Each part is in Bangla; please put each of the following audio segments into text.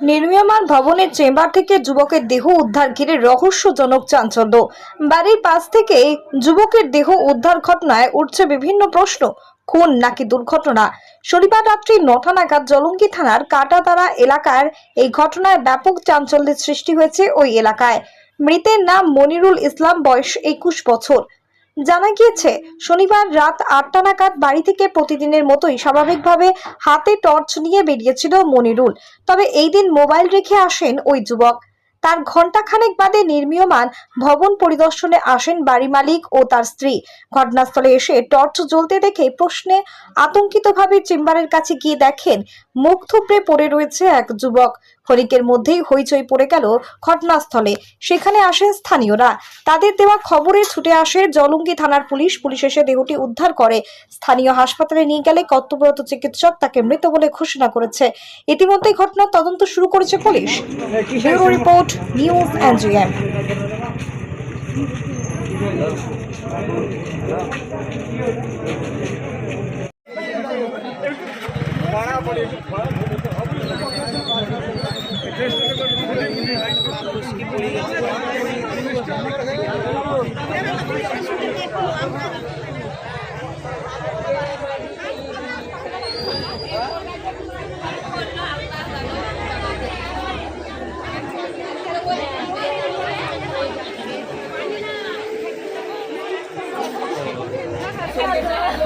নির্মীয়মান ভবনের চেম্বার থেকে যুবকের দেহ উদ্ধার ঘিরে রহস্যজনক চাঞ্চল্য। বাড়ির পাশ থেকে যুবকের দেহ উদ্ধার ঘটনায় উঠছে বিভিন্ন প্রশ্ন, খুন নাকি দুর্ঘটনা? শনিবার রাত্রি নটা নাগাদ জলঙ্গি থানার কাটাতারা এলাকার এই ঘটনায় ব্যাপক চাঞ্চল্যের সৃষ্টি হয়েছে ওই এলাকায়। মৃতের নাম মনিরুল ইসলাম, বয়স একুশ বছর। জানা গিয়েছে, শনিবার রাত আটটা নাগাদ বাড়ি থেকে প্রতিদিনের মতোই স্বাভাবিকভাবে হাতে টর্চ নিয়ে বেরিয়েছিল মনিরুল। তবে এই দিন মোবাইল রেখে আসেন ওই যুবক। তার ঘণ্টাখানেক বাদে নির্মীয়মান ভবন পরিদর্শনে আসেন বাড়ি মালিক ও তার স্ত্রী। ঘটনাস্থলে এসে টর্চ জ্বলতে দেখে প্রশ্নে আতঙ্কিতভাবে চেম্বারের কাছে গিয়ে দেখেন, মুখ থুবড়ে পড়ে রয়েছে এক যুবক। ক্ষণিকের মধ্যেই হইচই পড়ে গেল ঘটনাস্থলে। সেখানে আসেন স্থানীয়রা। তাদের দেওয়া খবরে ছুটে আসে জলঙ্গি থানার পুলিশ। পুলিশ এসে দেহটি উদ্ধার করে। স্থানীয় হাসপাতালে নিয়ে গেলে কর্তব্যরত চিকিৎসক তাকে মৃত বলে ঘোষণা করেছে। ইতিমধ্যে ঘটনার তদন্ত শুরু করেছে পুলিশ। রিপোর্ট, নিউজ এনজিএম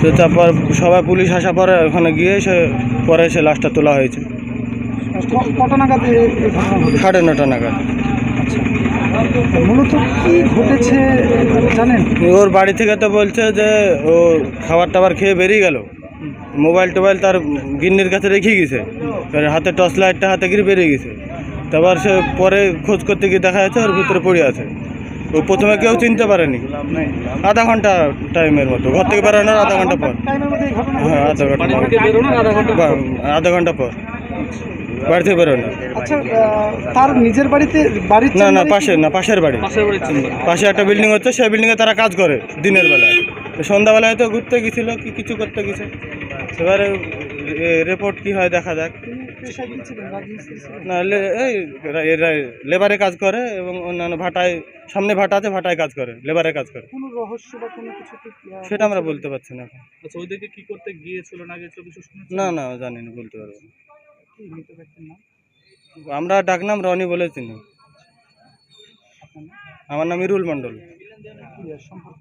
তো তারপর সবাই পুলিশ আসা পরে ওখানে গিয়ে সে পরে সে লাশটা তোলা হয়েছে। কটা নাগাদ সাড়ে নটা নাগাদ। আচ্ছা। মূলত কি ঘটেছে জানেন? ওর বাড়ি থেকে তো বলছে যে ও খাবার টাবার খেয়ে বেরিয়ে গেল। মোবাইল টোবাইল তার গিন্নির কাছে রেখে গেছে। হাতে টর্চ লাইটটা হাতে গিয়ে বেরিয়ে গেছে। তারপর সে পরে খোঁজ করতে গিয়ে দেখা যাচ্ছে ওর ভিতরে পড়ে আছে। ও প্রথমে কেউ চিনতে পারেনি? আধা ঘণ্টা টাইমের মতো। ঘর থেকে বেরোনোর আধা ঘণ্টা পর। হ্যাঁ আধা ঘণ্টা বাড়ি থেকে আধা ঘণ্টা পর। আধা ঘণ্টা পর বাড়ি থেকে বেরোনো আচ্ছা তার নিজের বাড়িতে বাড়ির না না পাশে না পাশের বাড়ি। পাশে একটা বিল্ডিং হচ্ছে সেই বিল্ডিংয়ে তারা কাজ করে দিনের বেলায় সন্ধ্যাবেলায় তো ঘুরতে গেছিল কি কিছু করতে গেছে। এবারে রিপোর্ট কি হয় দেখা যাক। না এই লেবারে কাজ করে এবং অন্যান্য ভাটায় সামনে ভাটা আছে ভাটায় কাজ করে লেবারে কাজ করে। কোনো রহস্য বা কোনো কিছু সেটা আমরা বলতে পারছি না এখন। আচ্ছা ওইদিকে কি করতে গিয়েছিল না গিয়েছিল কিছু শুনেছেন? না না জানি না বলতে পারব না। কি মৃত ব্যক্তির নাম? আমরা ডাকনাম রনি বলে চিনি আমার নাম ইরুল মণ্ডল। কি এর সম্পর্কে?